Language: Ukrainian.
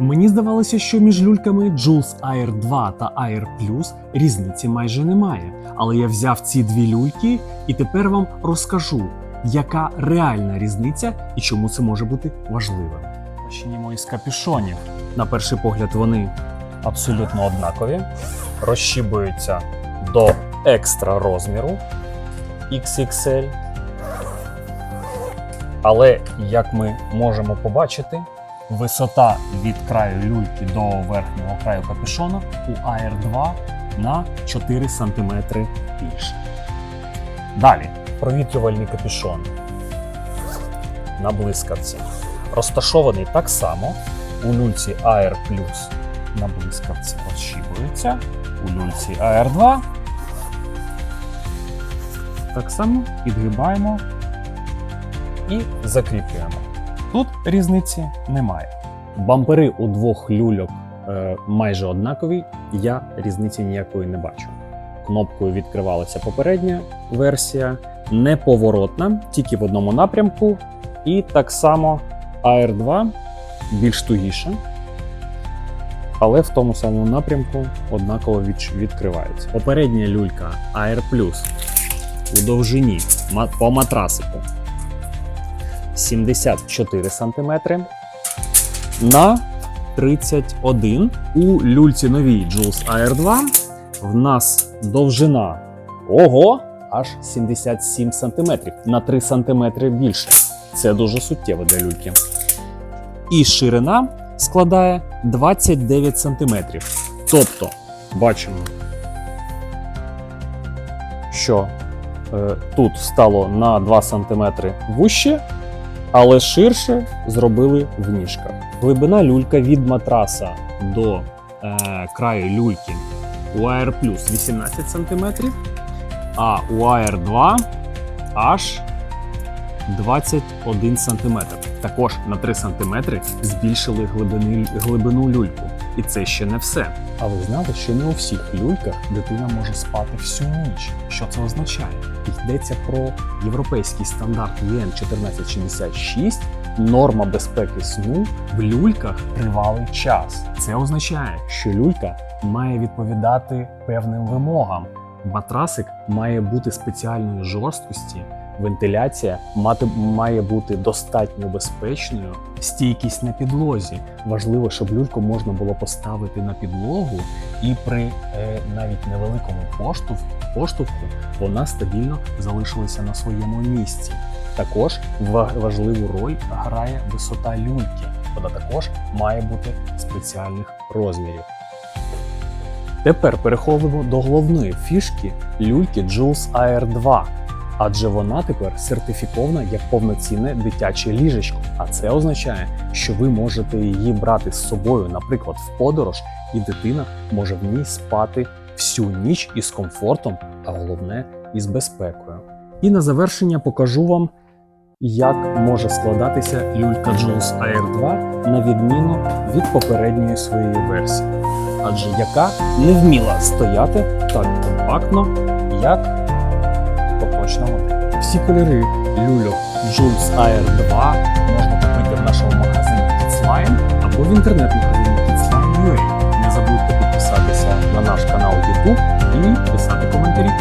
Мені здавалося, що між люльками Jules Air 2 та Air Plus різниці майже немає. Але я взяв ці дві люльки і тепер вам розкажу, яка реальна різниця і чому це може бути важливим. Почнімо із капюшонів. На перший погляд, вони абсолютно однакові, розщібуються до екстра розміру XXL. Але як ми можемо побачити, висота від краю люльки до верхнього краю капюшона у Air 2 на 4 см більше. Далі. Провітрювальний капюшон. На блискавці. Розташований так само. У люльці Air Plus на блискавці розщібується, у люльці Air 2 так само підгибаємо і закріплюємо. Тут різниці немає. Бампери у двох люльок е, майже однакові, я різниці ніякої не бачу. Кнопкою відкривалася попередня версія, неповоротна, тільки в одному напрямку. І так само Air 2 більш тугіша, але в тому самому напрямку однаково від- відкривається. Попередня люлька Air Plus у довжині по матрасику 74 см на 31. У люльці новій Jules Air 2 в нас довжина ого, аж 77 см на 3 см більше. Це дуже суттєво для люльки. І ширина складає 29 см. Тобто, бачимо, що е, тут стало на 2 см вище, але ширше зробили в ніжках. Глибина люлька від матраса до е, краю люльки у Air Plus 18 см, а у Air 2 аж 21 см. Також на 3 см збільшили глибини, глибину люльку. І це ще не все. А ви знали, що не у всіх люльках дитина може спати всю ніч. Що це означає? Йдеться про європейський стандарт ЄН 1466, норма безпеки сну в люльках тривалий час. Це означає, що люлька має відповідати певним вимогам. Матрасик має бути спеціальної жорсткості, вентиляція мати, має бути достатньо безпечною, стійкість на підлозі. Важливо, щоб люльку можна було поставити на підлогу, і при е, навіть невеликому поштовху, поштовху вона стабільно залишилася на своєму місці. Також важливу роль грає висота люльки. Вона також має бути спеціальних розмірів. Тепер переходимо до головної фішки люльки Jules Air 2, адже вона тепер сертифікована як повноцінне дитяче ліжечко. А це означає, що ви можете її брати з собою, наприклад, в подорож, і дитина може в ній спати всю ніч із комфортом, а головне із безпекою. І на завершення покажу вам, як може складатися люлька Jules Air 2 на відміну від попередньої своєї версії адже яка не вміла стояти так компактно, як модель. Всі кольори люльок Jules Air 2 можна купити в нашому магазині Kidsline або в інтернет-магазині Kidsline.ua. Не забудьте підписатися на наш канал YouTube і.